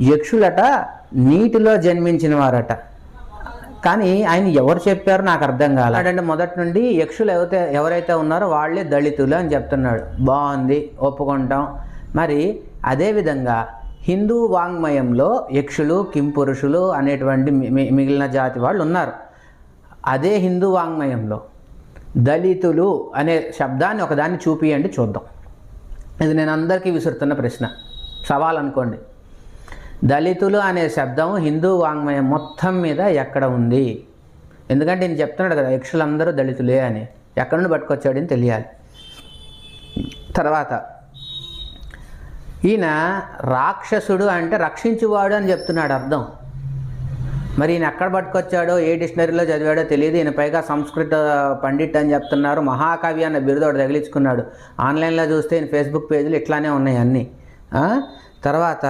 యక్షులట నీటిలో జన్మించిన వారట కానీ ఆయన ఎవరు చెప్పారు నాకు అర్థం కాలేదు అంటే మొదటి నుండి యక్షులు ఎవరైతే ఎవరైతే ఉన్నారో వాళ్ళే దళితులు అని చెప్తున్నాడు. బాగుంది ఒప్పుకుంటాం. మరి అదేవిధంగా హిందూ వాంగ్మయంలో యక్షులు కింపురుషులు అనేటువంటి మి- మిగిలిన జాతి వాళ్ళు ఉన్నారు. అదే హిందూ వాంగ్మయంలో దళితులు అనే శబ్దాన్ని ఒకదాన్ని చూపియండి చూద్దాం. ఇది నేను అందరికీ విసురుతున్న ప్రశ్న. సవాల్ అనుకోండి దళితులు అనే శబ్దం హిందూ వాంగ్మయం మొత్తం మీద ఎక్కడ ఉంది? ఎందుకంటే నేను చెప్తున్నాడు కదా యక్షులందరూ దళితులే అని. ఎక్కడ నుండి పట్టుకొచ్చాడని తెలియాలి. తర్వాత ఈయన రాక్షసుడు అంటే రక్షించువాడు అని చెప్తున్నాడు అర్థం. మరి ఈయన ఎక్కడ పట్టుకొచ్చాడో ఏ డిక్షనరీలో చదివాడో తెలియదు. ఈయన పైగా సంస్కృత పండిట్ అని చెప్తున్నారు. మహాకవి అన్న బిరుదోడు తగిలించుకున్నాడు. ఆన్లైన్లో చూస్తే ఈయన ఫేస్బుక్ పేజీలు ఇట్లానే ఉన్నాయి అన్నీ. తర్వాత